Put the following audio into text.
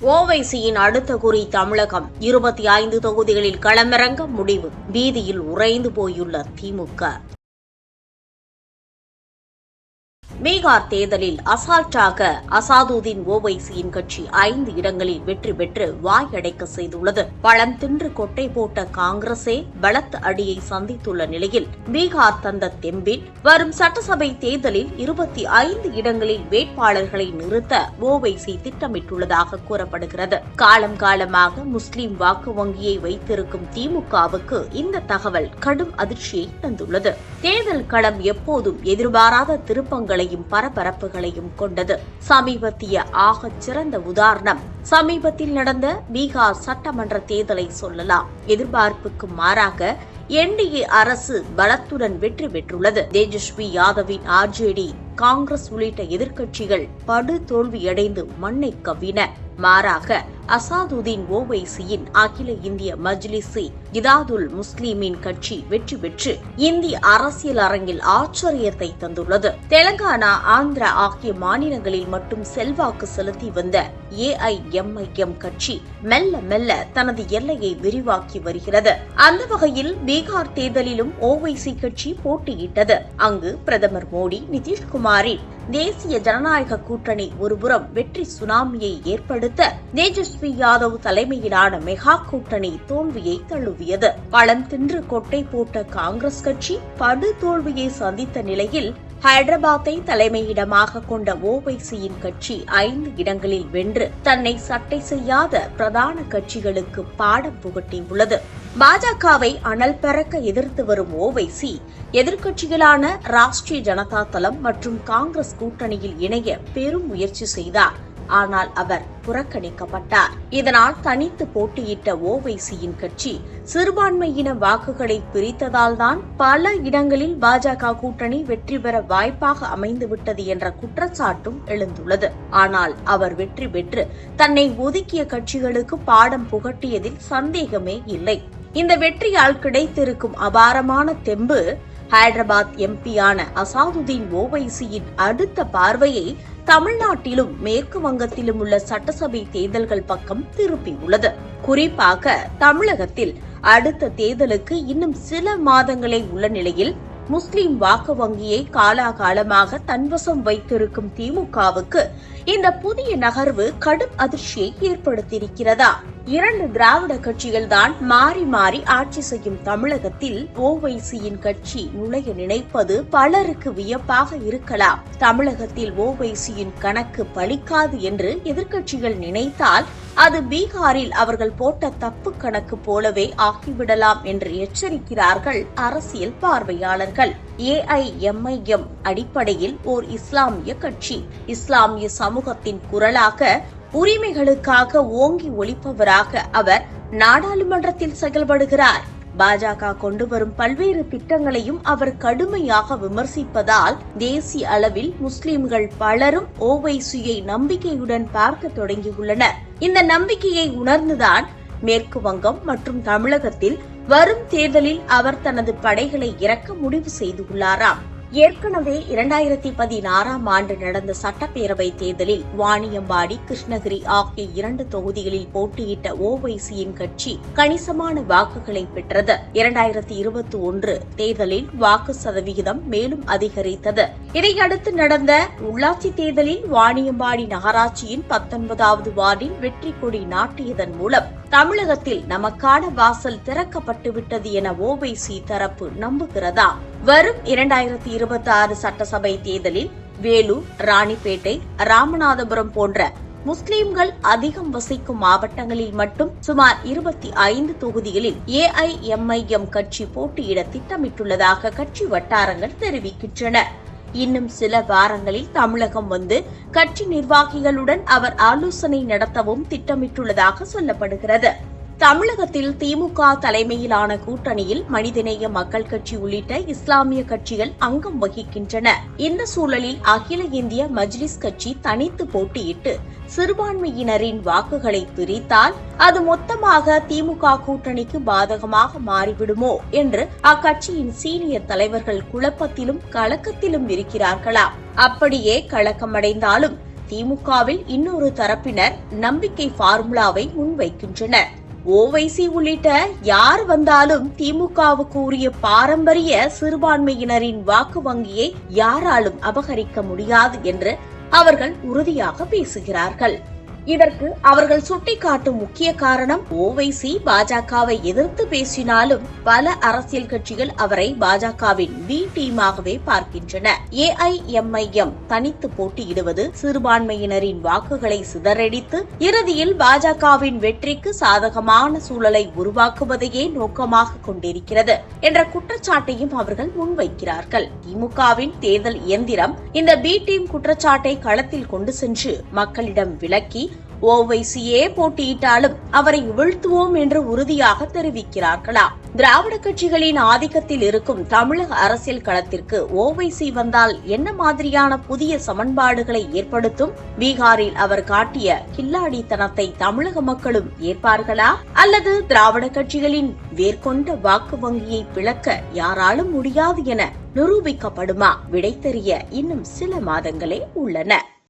ஓவைசியின் அடுத்த குறி தமிழகம். இருபத்தி ஐந்து தொகுதிகளில் களமிறங்க முடிவு. வீதியில் உறைந்து போயுள்ள திமுக. பீகார் தேர்தலில் அசால்ட்டாக அசாதுதீன் ஓவைசியின் கட்சி ஐந்து இடங்களில் வெற்றி பெற்று வாயடைக்க செய்துள்ளது. பழம் தின்று கொட்டை போட்ட காங்கிரசே பலத்த அடியை சந்தித்துள்ள நிலையில் பீகார் தந்த தெம்பில் வரும் சட்டசபை தேர்தலில் இருபத்தி ஐந்து இடங்களில் வேட்பாளர்களை நிறுத்த ஓவைசி திட்டமிட்டுள்ளதாக கூறப்படுகிறது. காலம் காலமாக முஸ்லிம் வாக்கு வங்கியை வைத்திருக்கும் திமுகவுக்கு இந்த தகவல் கடும் அதிர்ச்சியை தந்துள்ளது. தேர்தல் களம் எப்போதும் எதிர்பாராத திருப்பங்களை சர்ச்சைகளையும் பரபரப்புகளையும் கொண்டது. சமீபத்திய ஆகச் சிறந்த உதாரணம். சமீபத்தில் நடந்த பீகார் சட்டமன்ற தேர்தலை சொல்லலாம். எதிர்பார்ப்புக்கு மாறாக என்டிஏ அரசு பலத்துடன் வெற்றி பெற்றுள்ளது. தேஜஸ்வி யாதவின் ஆர்ஜேடி காங்கிரஸ் உள்ளிட்ட எதிர்க்கட்சிகள் படு தோல்வியடைந்து மண்ணை கவ்வின. மாறாக அசாதுதீன் ஓவைசியின் அகில இந்திய மஜ்லிசி இதாதுல் முஸ்லிமின் கட்சி வெற்றி பெற்று இந்திய அரசியல் அரங்கில் ஆச்சரியத்தை தந்துள்ளது. தெலங்கானா ஆந்திரா ஆகிய மாநிலங்களில் மட்டும் செல்வாக்கு செலுத்தி வந்த ஏஐஎம்ஐஎம் கட்சி மெல்ல மெல்ல தனது எல்லையை விரிவாக்கி வருகிறது. அந்த வகையில் பீகார் தேர்தலிலும் ஓவைசி கட்சி போட்டியிட்டது. அங்கு பிரதமர் மோடி நிதிஷ்குமாரின் தேசிய ஜனநாயக கூட்டணி ஒருபுறம் வெற்றி சுனாமியை ஏற்படுத்த தேஜஸ்வி யாதவ் தலைமையிலான மெகா கூட்டணி தோல்வியை தழுவியது. பழம் தின்று கொட்டை போட்ட காங்கிரஸ் கட்சி படு தோல்வியை சந்தித்த நிலையில் ஹைதராபாத்தை தலைமையிடமாக கொண்ட ஓவைசியின் கட்சி ஐந்து இடங்களில் வென்று தன்னை சட்டை செய்யாத பிரதான கட்சிகளுக்கு பாடம் புகட்டியுள்ளது. பாஜகவை அனல் பறக்க எதிர்த்து வரும் ஓவைசி எதிர்க்கட்சிகளான ராஷ்டிரிய ஜனதா தளம் மற்றும் காங்கிரஸ் கூட்டணியில் இணைய பெரும் முயற்சி செய்தார். ஆனால் அவர் புறக்கணிக்கப்பட்டார். இதனால் தனித்து போட்டியிட்ட ஓவைசியின் கட்சி சிறுபான்மையின வாக்குகளை பிரித்ததால்தான் பல இடங்களில் பாஜக கூட்டணி வெற்றி பெற வாய்ப்பாக அமைந்துவிட்டது என்ற குற்றச்சாட்டும் எழுந்துள்ளது. ஆனால் அவர் வெற்றி பெற்று தன்னை ஒதுக்கிய கட்சிகளுக்கு பாடம் புகட்டியதில் சந்தேகமே இல்லை. இந்த வெற்றியால் கிடைத்திருக்கும் அபாரமான தெம்பு ஹைதராபாத் எம்பியான அசாதுதீன் ஓவைசியின் அடுத்த பார்வையை தமிழ்நாட்டிலும் மேற்கு வங்கத்திலும் உள்ள சட்டசபை தேர்தல்கள் பக்கம் திருப்பியுள்ளது. குறிப்பாக தமிழகத்தில் அடுத்த தேர்தலுக்கு இன்னும் சில மாதங்களே உள்ள நிலையில் முஸ்லிம் வாக்கு வங்கியை காலாகாலமாக தன்வசம் வைத்திருக்கும் திமுகவுக்கு இந்த புதிய நகர்வு கடும் அதிர்ச்சியை ஏற்படுத்தியிருக்கிறதா? இரண்டு திராவிட கட்சிகள் தான் மாறி மாறி ஆட்சி செய்யும் தமிழகத்தில் ஓவைசியின் கட்சி நுழைய நினைப்பது பலருக்கு வியப்பாக இருக்கலாம். தமிழகத்தில் ஓவைசியின் கணக்கு பலிக்காது என்று எதிர்க்கட்சிகள் நினைத்தால் அது பீகாரில் அவர்கள் போட்ட தப்பு கணக்கு போலவே ஆகிவிடலாம் என்று எச்சரிக்கிறார்கள் அரசியல் பார்வையாளர்கள். ஏஐஎம்ஐஎம் அடிப்படையில் ஓர் இஸ்லாமிய கட்சி. இஸ்லாமிய சமூகத்தின் குரலாக உரிமைகளுக்காக ஓங்கி ஒழிப்பவராக அவர் நாடாளுமன்றத்தில் செயல்படுகிறார். பாஜக கொண்டு வரும் பல்வேறு திட்டங்களையும் அவர் கடுமையாக விமர்சிப்பதால் தேசிய அளவில் முஸ்லிம்கள் பலரும் ஓவைசியை நம்பிக்கையுடன் பார்க்க தொடங்கியுள்ளனர். இந்த நம்பிக்கையை உணர்ந்துதான் மேற்கு வங்கம் மற்றும் தமிழகத்தில் வரும் தேர்தலில் அவர் தனது படைகளை இறக்க முடிவு செய்துள்ளாராம். ஏற்கனவே இரண்டாயிரத்தி பதினாறாம் ஆண்டு நடந்த சட்டப்பேரவை தேர்தலில் வாணியம்பாடி கிருஷ்ணகிரி ஆகிய இரண்டு தொகுதிகளில் போட்டியிட்ட ஓவைசியின் கட்சி கணிசமான வாக்குகளை பெற்றது. இரண்டாயிரத்தி இருபத்தி ஒன்று தேர்தலில் வாக்கு சதவிகிதம் மேலும் அதிகரித்தது. இதையடுத்து நடந்த உள்ளாட்சி தேர்தலில் வாணியம்பாடி நகராட்சியின் பத்தொன்பதாவது வார்டில் வெற்றி கொடி நாட்டியதன் மூலம் தமிழகத்தில் நமக்கான வாசல் திறக்கப்பட்டுவிட்டது என ஓவைசி தரப்பு நம்புகிறதா? வரும் இரண்டாயிரத்தி இருபத்தி ஆறு சட்டசபை தேர்தலில் வேலூர் ராணிப்பேட்டை ராமநாதபுரம் போன்ற முஸ்லிம்கள் அதிகம் வசிக்கும் மாவட்டங்களில் மட்டும் சுமார் இருபத்தி ஐந்து தொகுதிகளில் ஏஐஎம்ஐஎம் கட்சி போட்டியிட திட்டமிட்டுள்ளதாக கட்சி வட்டாரங்கள் தெரிவிக்கின்றன. இன்னும் சில வாரங்களில் தமிழகம் வந்து கட்சி நிர்வாகிகளுடன் அவர் ஆலோசனை நடத்தவும் திட்டமிட்டுள்ளதாக சொல்லப்படுகிறது. தமிழகத்தில் திமுக தலைமையிலான கூட்டணியில் மனிதநேய மக்கள் கட்சி உள்ளிட்ட இஸ்லாமிய கட்சிகள் அங்கம் வகிக்கின்றன. இந்த சூழலில் அகில இந்திய மஜ்லிஸ் கட்சி தனித்து போட்டியிட்டு சிறுபான்மையினரின் வாக்குகளை பிரித்தால் அது மொத்தமாக திமுக கூட்டணிக்கு பாதகமாக மாறிவிடுமோ என்று அக்கட்சியின் சீனியர் தலைவர்கள் குழப்பத்திலும் கலக்கத்திலும் இருக்கிறார்களா? அப்படியே கலக்கமடைந்தாலும் திமுகவில் இன்னொரு தரப்பினர் நம்பிக்கை ஃபார்முலாவை முன்வைக்கின்றனர். ஓவைசி உள்ளிட்ட யார் வந்தாலும் திமுகவுக்கு உரிய பாரம்பரிய சிறுபான்மையினரின் வாக்கு வங்கியை யாராலும் அபகரிக்க முடியாது என்று அவர்கள் உறுதியாக பேசுகிறார்கள். இதற்கு அவர்கள் சுட்டிக்காட்டும் முக்கிய காரணம் ஓவைசி பாஜகவை எதிர்த்து பேசினாலும் பல அரசியல் கட்சிகள் அவரை பாஜகவின் பி டீமாகவே பார்க்கின்றன. ஏஐஎம்ஐஎம் தனித்து போட்டியிடுவது சிறுபான்மையினரின் வாக்குகளை சிதறடித்து இறுதியில் பாஜகவின் வெற்றிக்கு சாதகமான சூழலை உருவாக்குவதையே நோக்கமாக கொண்டிருக்கிறது என்ற குற்றச்சாட்டையும் அவர்கள் முன்வைக்கிறார்கள். திமுகவின் தேர்தல் இயந்திரம் இந்த பி டீம் குற்றச்சாட்டை களத்தில் கொண்டு சென்று மக்களிடம் விளக்கி ஓவைசியே போட்டியிட்டாலும் அவரை வீழ்த்துவோம் என்று உறுதியாக தெரிவிக்கிறார்களா? திராவிட கட்சிகளின் ஆதிக்கத்தில் இருக்கும் தமிழக அரசியல் களத்திற்கு ஓவைசி வந்தால் என்ன மாதிரியான புதிய சமன்பாடுகளை ஏற்படுத்தும்? பீகாரில் அவர் காட்டிய கில்லாடித்தனத்தை தமிழக மக்களும் ஏற்பார்களா? அல்லது திராவிட கட்சிகளின் வேர்கொண்ட வாக்கு வங்கியை பிளக்க யாராலும் முடியாது என நிரூபிக்கப்படுமா? விடை தெரிய இன்னும் சில மாதங்களே உள்ளன.